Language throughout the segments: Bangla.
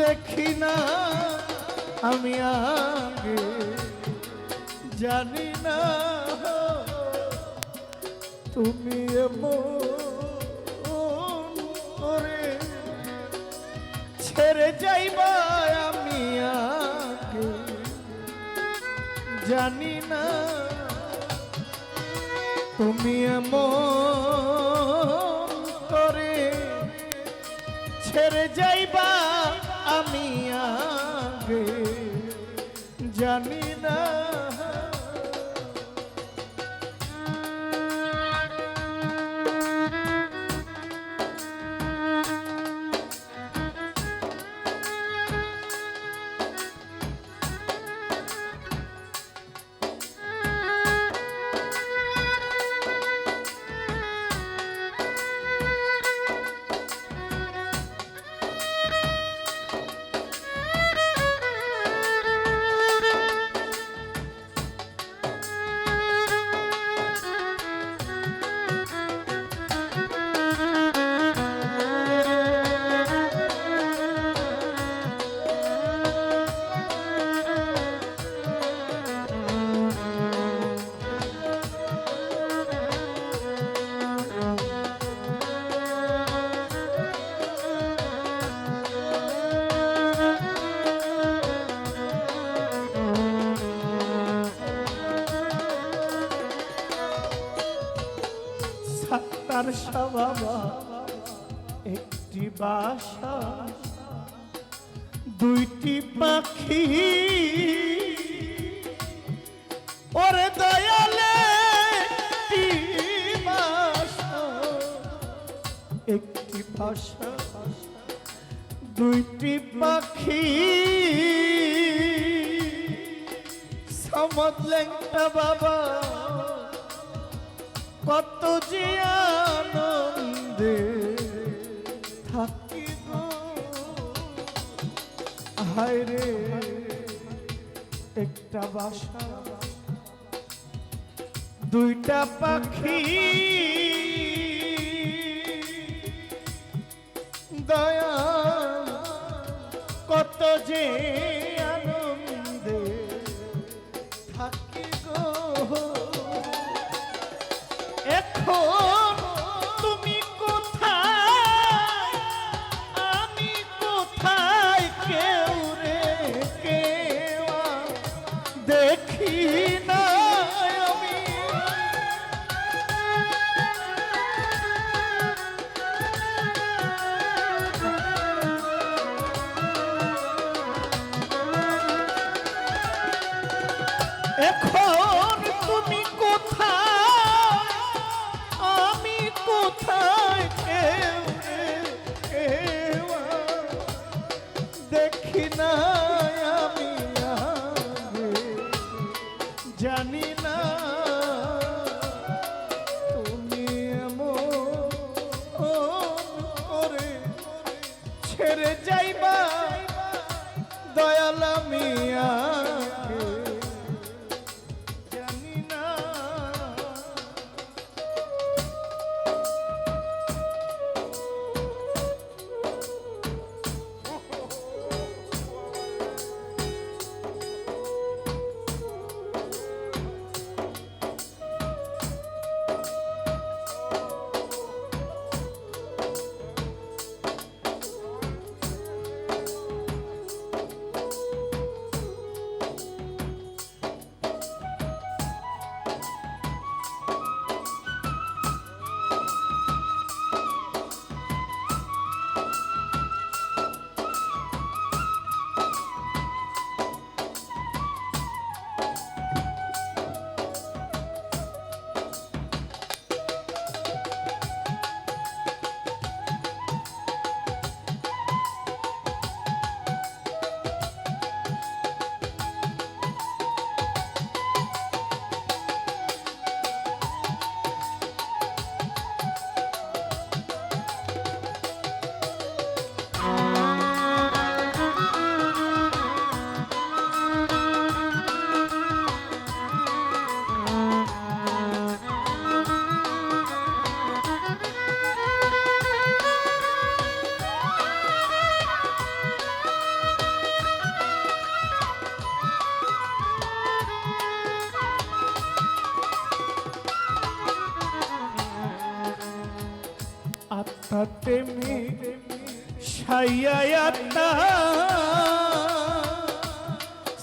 দেখি না, আমি আগে জানি না। তুমি করে ছেড়ে যাইবা, আমি আগে জানি না। তুমি এমন সাত্তার বাবা একটি বাসা দুইটি পাখি। ওরে দয়ালে একটি বাসা দুইটি পাখি। সমদলেংটা বাবা। কত যে আনন্দে থাকি হায় রে একটা বাসা দুইটা পাখি। দয়া কত যে এখন তুমি কোথায়? আমি কোথায়? কেউ কেউ দেখি না আমি জানি না তুমি এমন করে ছেড়ে যাইবা। দয়াল আমি আত্মাতে মে সাইয়াত্তা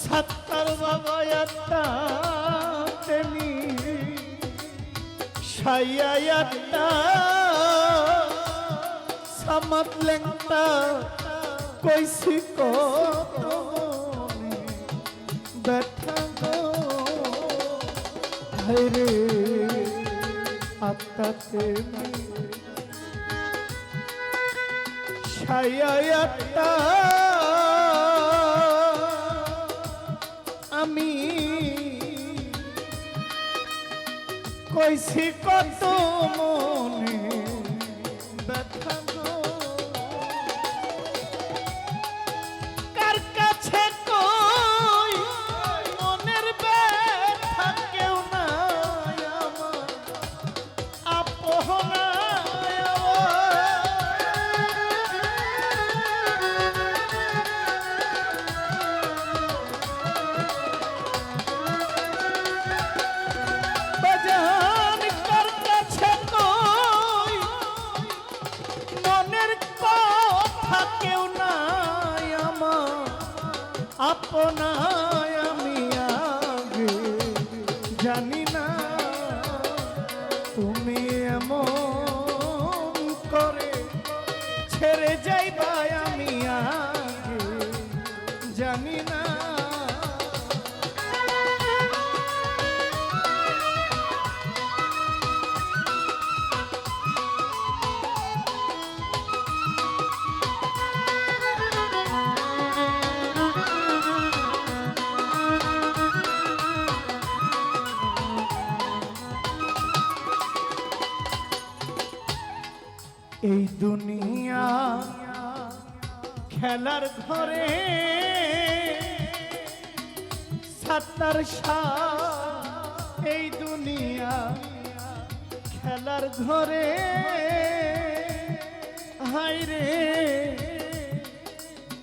সত্তর বাবা আত্মাতে মে সাইয়াত্তা সামাত লেংটা কইছি কত ব্যথা গো ছায়া আমি কইছি কত মনে ব্যথা। জানি না। এই দুনিয়া খেলার ঘরে সাতার এই দুনিয়া খেলার ঘরে হাইরে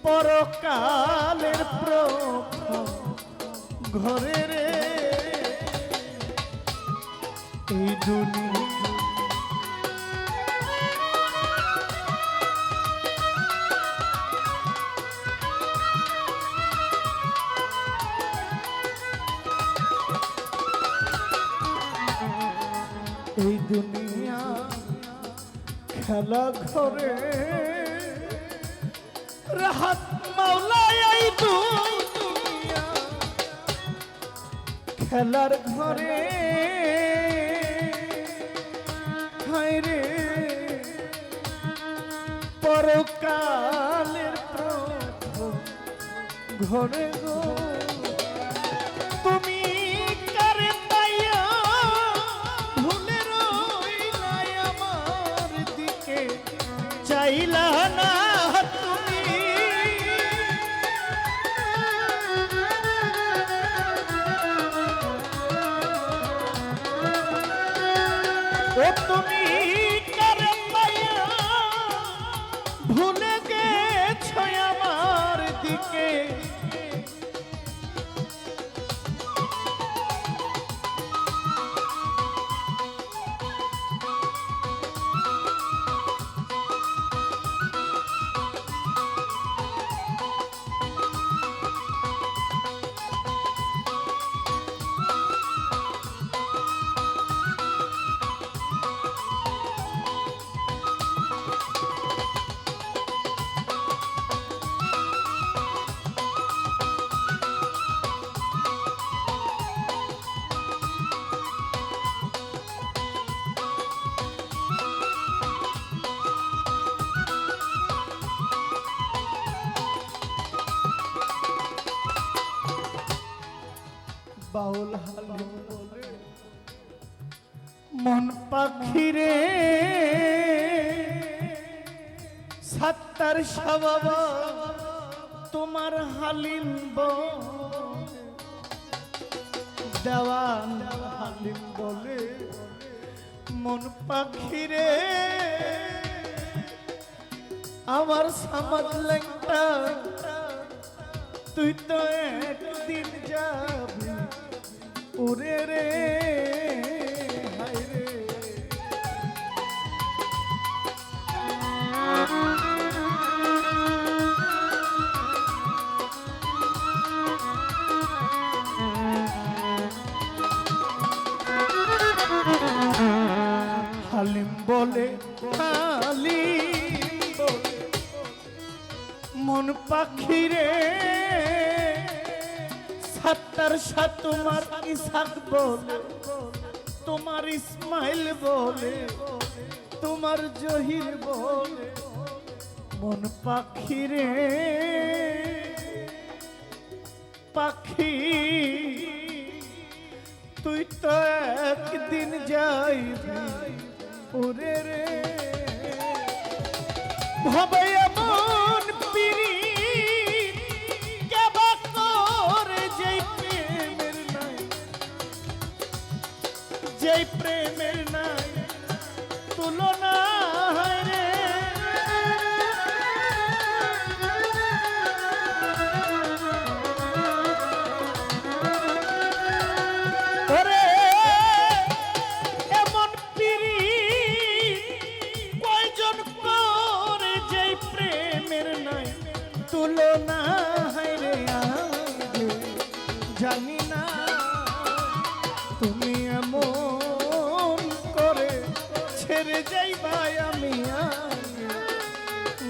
পরকালের প্রথম ঘরে রে। এই দুনিয়া এই দুনিয়া খেলা ঘরে। রাহাত মাওলা এই দুনিয়া খেলার ঘরে। হায় রে, পরকালের প্রথম ঘরে গো। চাইলা না তুমি। ও তুমি ভুলে গেছ আমার দিকে। বাউল হালিম বলে মন পাখিরে সাত্তার সাবাবা তোমার হালিম দেওয়ান হালিম বলে, মন পাখিরে আমার সামাজ লেংটা তুই তো একদিন যাবি। ওরে রে হায় রে। হালিম বলে হালিম বলে মন পাখিরে। সাত্তার সাত তোমার ইসাক বলে, তোমার ইসমাইল বলে, তোমার জহির বলে, মন পাখি রে, পাখি, তুই তো একদিন যাই উরে রে। ভাবে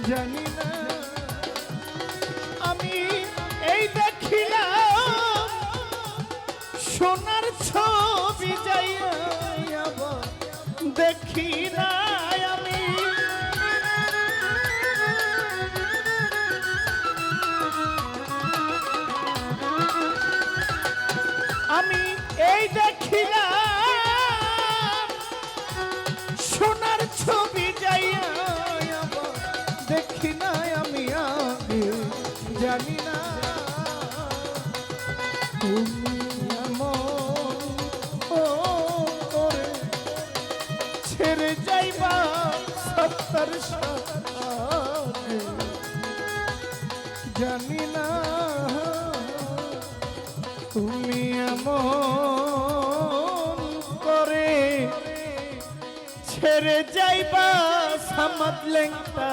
Я не ছেড়ে যাইবা সামাদ লেংটা।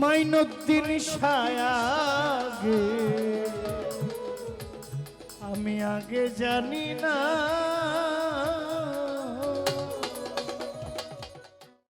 মাইনুদ্দিন সায়াগে আমি আগে জানি না